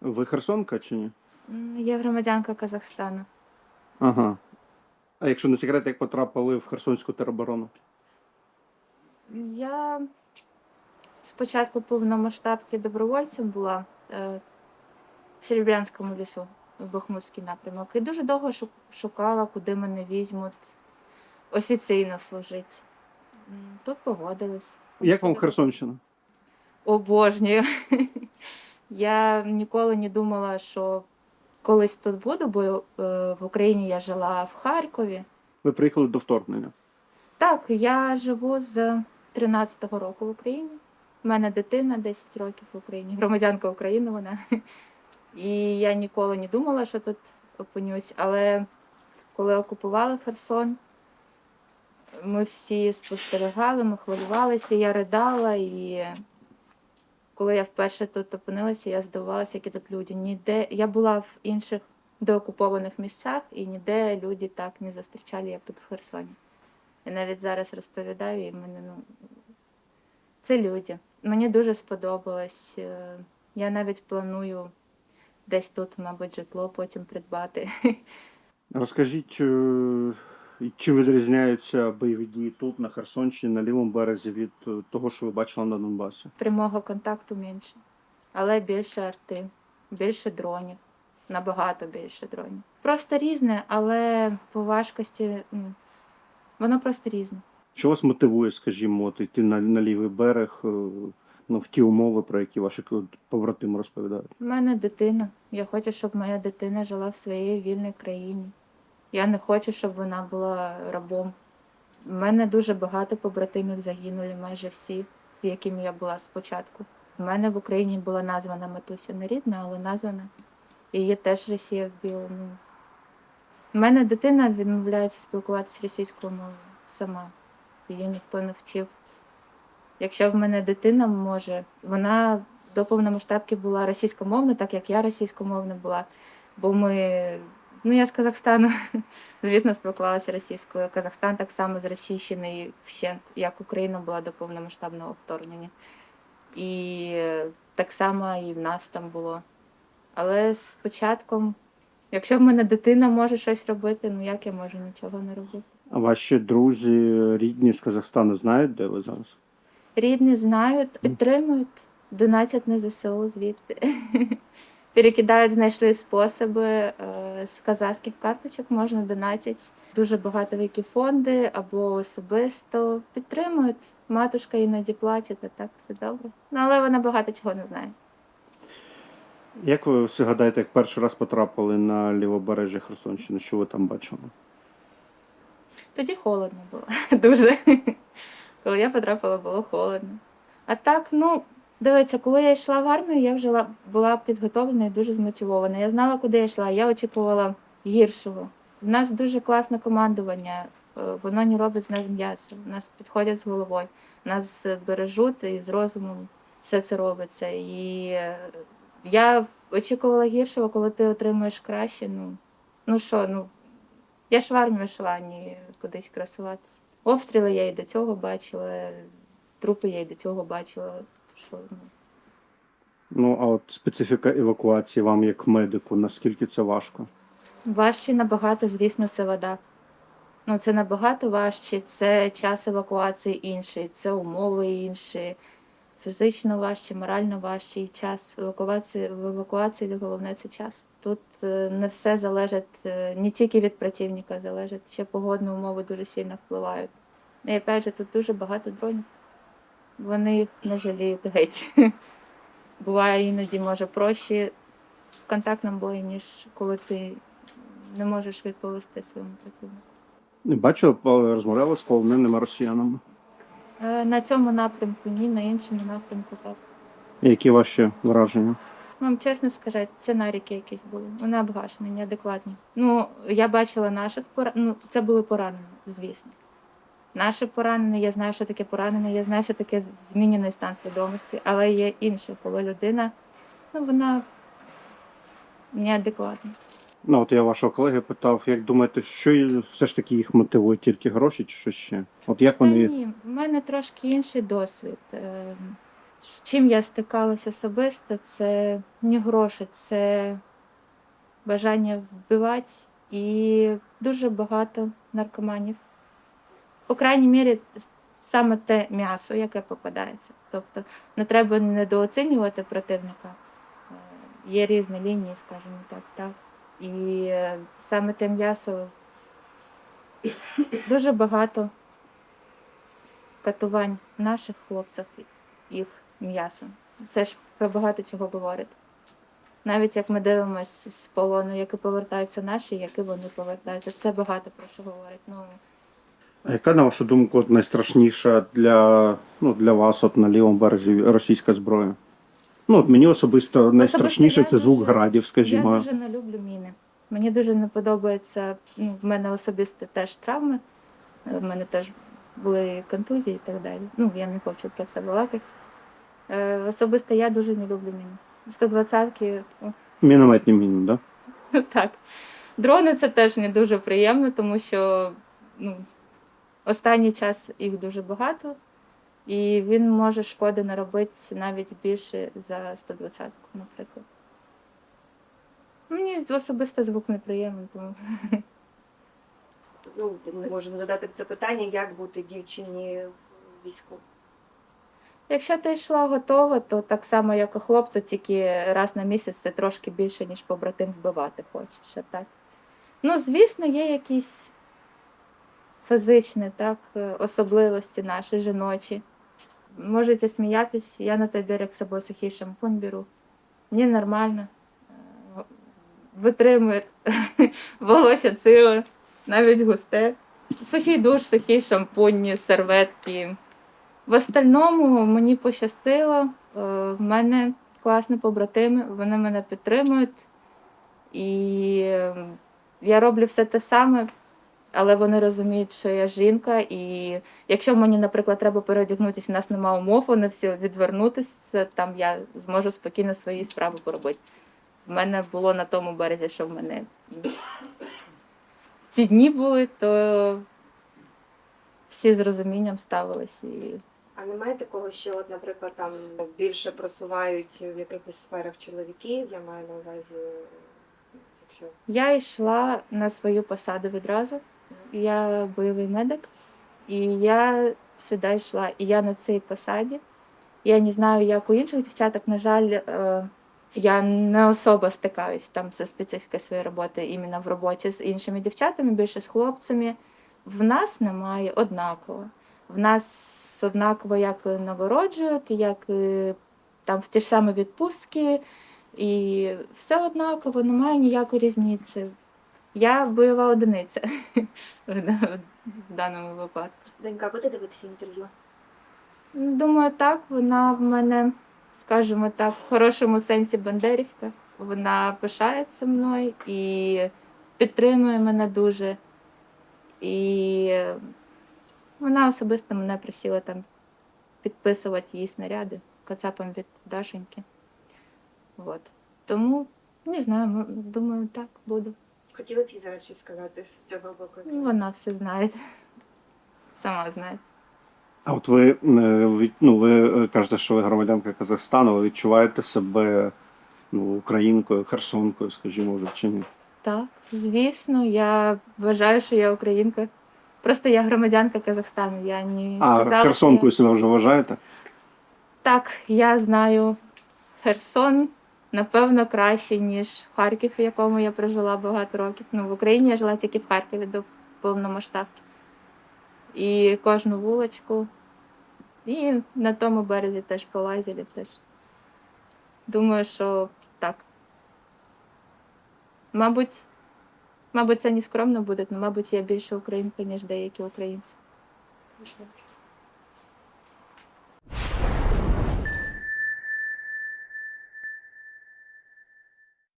Ви Херсонка чи ні? М, Я громадянка Казахстану. Ага. А якщо не секрет, як потрапили в Херсонську тероборону? Я спочатку повномасштабки добровольцем була е, в Серебрянському лісу, в Бахмутський напрямок. І дуже довго шу- шукала, куди мене візьмуть офіційно служити. М, Тут погодились. Як вам Херсонщина? Обожнюю. Я ніколи не думала, що колись тут буду, бо е, в Україні я жила в Харкові. Ви приїхали до вторгнення. Так, я живу з 13-го року в Україні. У мене дитина 10 років в Україні, громадянка України вона. І я ніколи не думала, що тут опинюсь. Але коли окупували Херсон, ми всі спостерігали, ми хвилювалися, я ридала. І коли я вперше тут опинилася, я здивувалася, які тут люди. Ніде я була в інших деокупованих місцях, і ніде люди так не зустрічали, як тут в Херсоні. Я навіть зараз розповідаю, і мене ну це люди. Мені дуже сподобалось. Е, Я навіть планую десь тут, мабуть, житло потім придбати. Розкажіть, чим відрізняються бойові дії тут, на Херсонщині, на лівому березі від е, того, що ви бачили на Донбасі? Прямого контакту менше. Але більше арти, більше дронів, набагато більше дронів. Просто різне, але по важкості ну, воно просто різне. Що вас мотивує, скажімо, от йти на, на лівий берег, е, ну, в ті умови, про які ваші побратими розповідають? У мене дитина. Я хочу, щоб моя дитина жила в своїй вільній країні. Я не хочу, щоб вона була рабом. У мене дуже багато побратимів загинули, майже всі, з якими я була спочатку. У мене в Україні була названа матуся не рідна, але названа. Її теж Росія вбила. Ну. У мене дитина відмовляється спілкуватися російською мовою сама. Її ніхто не вчив. Якщо в мене дитина може, вона до повномасштабки була російськомовна, так як я російськомовна була. Бо ми, ну я з Казахстану, звісно, спілкувалася російською. Казахстан так само зросійщений вщент, як Україна була до повномасштабного вторгнення. І так само і в нас там було. Але з початком, якщо в мене дитина може щось робити, ну як я можу нічого не робити? А ваші друзі, рідні з Казахстану знають, де ви зараз? Рідні знають, підтримують, донатять на ЗСУ звідти. Перекидають, знайшли способи. е, З казахських карточок можна донатити. Дуже багато які фонди або особисто підтримують. Матушка іноді плаче, та так все добре. Ну, але вона багато чого не знає. Як ви все гадаєте, як перший раз потрапили на лівобережжя Херсонщини? Що ви там бачили? Тоді холодно було дуже. Коли я потрапила, було холодно. А так, ну, дивіться, коли я йшла в армію, я вже була підготовлена і дуже змотивована. Я знала, куди я йшла. Я очікувала гіршого. У нас дуже класне командування. е, Воно не робить з нас м'ясо. Нас підходять з головою, нас бережуть і з розумом все це робиться. І е, я очікувала гіршого, коли ти отримуєш краще. Ну, ну що, ну я ж в армію йшла, не кудись красуватися. Обстріли я і до цього бачила, трупи я і до цього бачила. Що, ну, Ну, а от специфіка евакуації вам як медику, наскільки це важко? важче набагато, звісно, це вода. Ну, це набагато важче, це час евакуації інший, це умови інші, фізично важче, морально важче і час евакуації, в евакуації головне це час. Тут е, не все залежить е, не тільки від противника, залежить ще погодні умови дуже сильно впливають. І опять же, тут дуже багато дронів. Вони їх не жаліють геть. Буває іноді може проще в контактному бою, ніж коли ти не можеш відповісти своєму противнику. Не бачили, по- розмовляли з полоненими росіянами. Е, На цьому напрямку, ні, на іншому напрямку так. Які ваші враження? Вам чесно сказати, це наріки якісь були. Вони обгашені, неадекватні. Ну, я бачила наших пора... ну, це були поранені, звісно. Наші поранені, я знаю, що таке поранення, я знаю, що таке змінений стан свідомості, але є інше, коли людина, ну, вона неадекватна. Ну, от я вашого колеги питав, як думаєте, що все ж таки їх мотивує, тільки гроші чи що ще? От як Та ні, в мене трошки інший досвід. Е, З чим я стикалася особисто, це не гроші, це бажання вбивати і дуже багато наркоманів. По крайній мірі, саме те м'ясо, яке попадається. Тобто не треба недооцінювати противника. Е, Є різні лінії, скажімо так, так. І е, саме те м'ясо дуже багато катувань наших хлопців їх м'ясом. Це ж про багато чого говорить. Навіть як ми дивимося з полону, які повертаються наші, які вони повертаються, це багато про що говорить. Ну, А яка, на вашу думку, от найстрашніша для, ну, для вас от на лівому березі російська зброя? Ну, от мені особисто найстрашніше це звук дуже- градів, скажімо. Я дуже не люблю міни. Мені дуже не подобається. Ну, в мене особисто теж травми. е, В мене теж були контузії і так далі. Ну, я не хочу про це балакати. Е, особисто я дуже не люблю міни. 120-ки, Мінометні міни, да? так. Дрони це теж не дуже приємно, тому що ну, останній час їх дуже багато, і він може шкоди наробити навіть більше за 120-ку, наприклад. Мені особисто звук неприємний, тому Ну, не можемо задати це питання, як бути дівчині війську. якщо ти йшла готова, то так само, як і хлопцю, тільки раз на місяць це трошки більше, ніж побратим вбивати хочеш. а Так. Ну, звісно, є якісь фізичні так, е, особливості наші жіночі. Можете сміятись, я на той берег з собою сухий шампунь беру. Мені нормально. Е, Витримує волосся ціле, навіть густе. Сухий душ, сухий шампунь, серветки. В остальному мені пощастило. Е, В мене класні побратими, вони мене підтримують. І я роблю все те саме, але вони розуміють, що я жінка. І якщо мені, наприклад, треба переодягнутися, у нас немає умов, вони всі відвернутися, там я зможу спокійно свої справи поробити. В мене було на тому березі, що в мене ці дні були, то всі з розумінням ставились. І А немає такого, що, от, наприклад, там більше просувають в якихось сферах чоловіків, я маю на увазі, якщо Я йшла на свою посаду відразу. Я бойовий медик, і я сюди йшла. І я на цій посаді. Я не знаю, як у інших дівчаток, на жаль, е, я не особо стикаюсь там зі специфікою своєї роботи іменно в роботі з іншими дівчатами, більше з хлопцями. В нас немає однаково. В нас однаково як нагороджують, як там в ті ж самі відпустки. І все однаково, немає ніякої різниці. Я бойова одиниця в даному випадку. донька буде дивитися інтерв'ю. Думаю, так, вона в мене, скажімо так, в хорошому сенсі бандерівка. Вона пишається мною і підтримує мене дуже. І вона особисто мене просила там підписувати її снаряди кацапом від Дашеньки. От. Тому не знаю, думаю, так буду. Хотіла б їй зараз щось сказати з цього боку. Ну, Вона все знає. Сама знає. А от ви, е, від- ну, ви е, кажете, що ви громадянка Казахстану, ви відчуваєте себе ну, українкою, херсонкою, скажімо, вже чи ні? Так, звісно, я вважаю, що я українка. Просто я громадянка Казахстану. Я не А сказала, херсонкою що я... себе вже вважаєте? Так, я знаю Херсон, напевно, краще, ніж Харків, в якому я прожила багато років. Ну, в Україні я жила тільки в Харкові до повномасштабки. І кожну вуличку. І на тому березі теж полазили теж. Думаю, що так. Мабуть, мабуть, це не скромно буде, але, мабуть, я більше українка, ніж деякі українці.